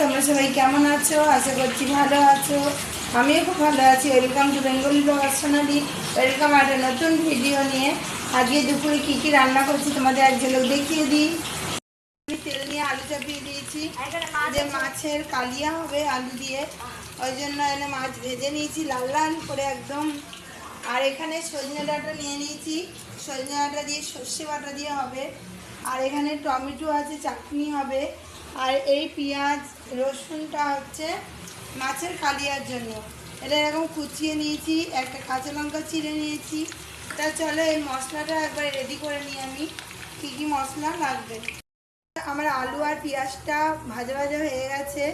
তোমরা সবাই কেমন আছো? আশা করছি ভালো আছো। আমিও খুব ভালো আছি। Welcome to Bengali Sonali. Welcome একটা নতুন ভিডিও নিয়ে। আজকে দুপুরে কী কী রান্না করছি তোমাদের এক ঝলক দেখিয়ে দিই। আমি তেল নিয়ে আলু চাপিয়ে দিয়েছি। যে মাছের কালিয়া হবে আলু দিয়ে। ওই জন্য এনে মাছ ভেজে নিয়েছি লাল লাল করে একদম। আর এখানে সজনে ডাঁটা নিয়ে নিয়েছি। সজনে ডাঁটা দিয়ে সর্ষে বাটা দিয়ে হবে। আর এখানে টমেটো আছে চাটনি হবে। আর এই পেঁয়াজ, রসুনটা হচ্ছে মাছের কালিয়ার জন্য। এটা এরকম কুচিয়ে নিয়েছি, একটা কাঁচা লঙ্কা চিড়ে নিয়েছি। তা চলো এই মশলাটা একবার রেডি করে নিই আমি, কী কী মশলা লাগবে। আমার আলু আর পেঁয়াজটা ভাজা ভাজা হয়ে গেছে।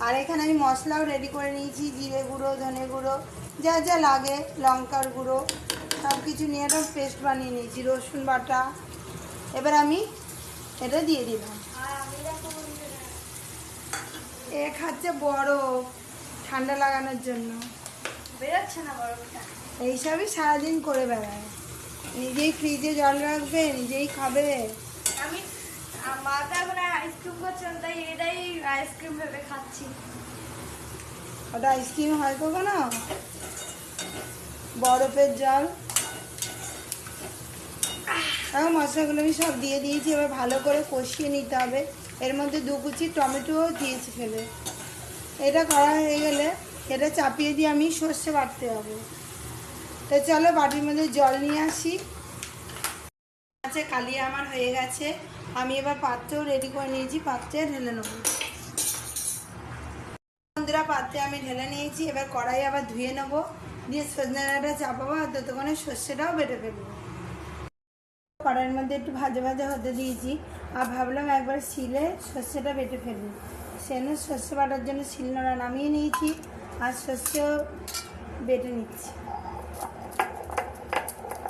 আর এখানে আমি মশলাও রেডি করে নিয়েছি, জিরে গুঁড়ো, ধনে গুঁড়ো, যা যা লাগে, লঙ্কার গুঁড়ো সব কিছু নিয়ে একটা পেস্ট বানিয়ে নিয়েছি, রসুন বাটা। এবার আমি এটা দিয়ে দিলাম এ খাচ্ছে বড় ঠান্ডা লাগানোর জন্য। বেরোচ্ছে না বরফটা। এইসবই সারাদিন করে বেড়ায়। নিজেই ফ্রিজে জল রাখবে নিজেই খাবে। আমি মা তো এখন আইসক্রিম করছেন তাই এটাই আইসক্রিম ভেবে খাচ্ছি। ওটা আইসক্রিম হয় কখনো? বরফের জল। এখন মশলাগুলো আমি সব দিয়ে দিয়েছি, এবার ভালো করে কষিয়ে নিতে হবে। এর মধ্যে দু কুচি টমেটোও দিয়েছি ফেলে এটা করা হয়ে গেলে এটা চাপিয়ে দিয়ে আমি সর্ষে বাটতে হবে। তো চলো বাটির মধ্যে জল নিয়ে আসি। আছে কালিয়া আমার হয়ে গেছে। আমি এবার পাত্রেও রেডি করে নিয়েছি, পাত্রে ঢেলে নেব। বন্ধুরা, পাত্রে আমি ঢেলে নিয়েছি। এবার কড়াই আবার ধুয়ে নেব। দিয়ে সজনে ডাঁটা চাপাবো আর ততক্ষণে সর্ষেটাও বেটে ফেলব। কড়াইয়ের মধ্যে একটু ভাজা ভাজা হতে দিয়েছি। আর ভাবলাম একবার শিলে সর্ষেটা বেটে ফেলব সেজন্য সর্ষে বাটার জন্য শিলনোড়া নামিয়ে নিয়েছি আর সর্ষেও বেটে নিচ্ছি।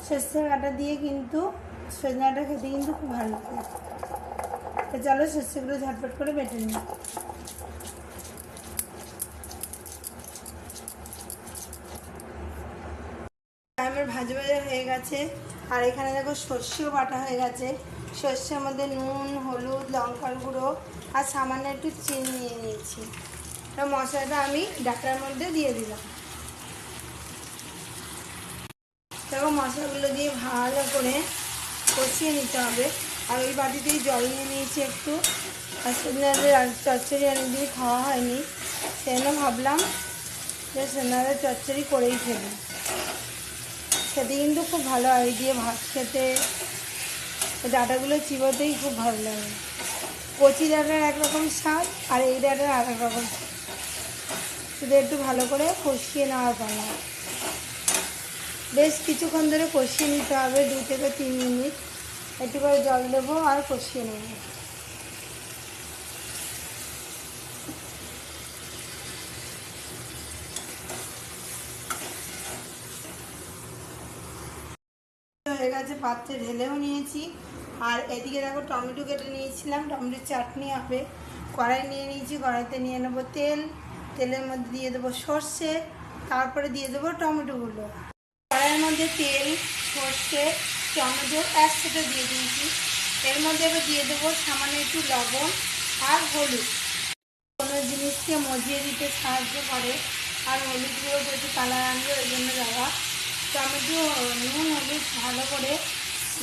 সর্ষে বাটা দিয়ে কিন্তু সজনে ডাঁটা খেতে কিন্তু খুব ভালো লাগে। তো চলো সর্ষেগুলো ঝটপট করে বেটে নিই। আমার ভাজা ভাজা হয়ে গেছে। আর এখানে দেখো সর্ষেও বাটা হয়ে গেছে। সর্ষের মধ্যে নুন, হলুদ, লঙ্কার গুঁড়ো আর সামান্য একটু চিনি নিয়ে নিয়েছি। তো মশলাটা আমি ডাটার মধ্যে দিয়ে দিলাম। দেখো মশলাগুলো দিয়ে ভালো করে কষিয়ে নিতে হবে। আর ওই বাটিতেই জল নিয়ে নিয়েছি একটু। আর সেদিন চচ্চড়ি অনেকদিন খাওয়া হয়নি, সেজন্য ভাবলাম যে সেদিন চচ্চড়ি করেই ফেলি। খেতে কিন্তু খুব ভালো হয়। দিয়ে ভাত খেতে। ডাঁটাগুলো চিবোতেই খুব ভালো লাগে। কচি ডাঁটার একরকম স্বাদ, আর এই ডাটার আর এক রকম। শুধু একটু ভালো করে কষিয়ে নেওয়ার পালা। বেশ কিছুক্ষণ ধরে কষিয়ে নিতে হবে, দু থেকে তিন মিনিট। একটু করে জল দেবো আর কষিয়ে নেব। গেছে পাত্রে ঢেলেও নিয়েছি। আর এদিকে দেখো টমেটো কেটে নিয়েছিলাম। টমেটোর চাটনি হবে। কড়াই নিয়ে নিয়েছি, কড়াইতে নিয়ে নেব তেল। তেলের মধ্যে দিয়ে দেবো সর্ষে। তারপরে দিয়ে দেবো টমেটোগুলো। কড়াইয়ের মধ্যে তেল, সর্ষে, টমেটো একসাথে দিয়ে দিয়েছি। এর মধ্যে এবার দিয়ে দেবো সামান্য একটু লবণ আর হলুদ। কোনো জিনিসকে মজিয়ে দিতে সাহায্য করে। আর হলুদ গুঁড়ো যদি কালার আনবে, ওই জন্য দেওয়া টমেটো নুন, হলুদ ভালো করে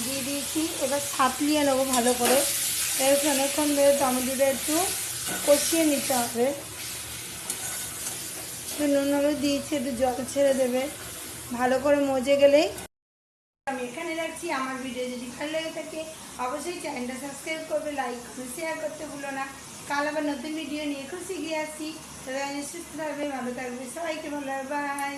দিয়ে দিয়েছি। এবার সাতলিয়ে নেব ভালো করে। এরপর অনেকক্ষণ ধরে টমেটোটা একটু কষিয়ে নিতে হবে। নুন, হলুদ দিয়েছি, একটু জল ছেড়ে দেবে। ভালো করে মজে গেলেই আমি এখানে রাখছি। আমার ভিডিও যদি ভালো লেগে থাকে, অবশ্যই চ্যানেলটা সাবস্ক্রাইব করবে, লাইক শেয়ার করতে ভুলো না। কাল আবার নতুন ভিডিও নিয়ে খুব শিখিয়ে আসছি তবে সুস্থ থাকবে ভালো থাকবে সবাইকে ভালো বাই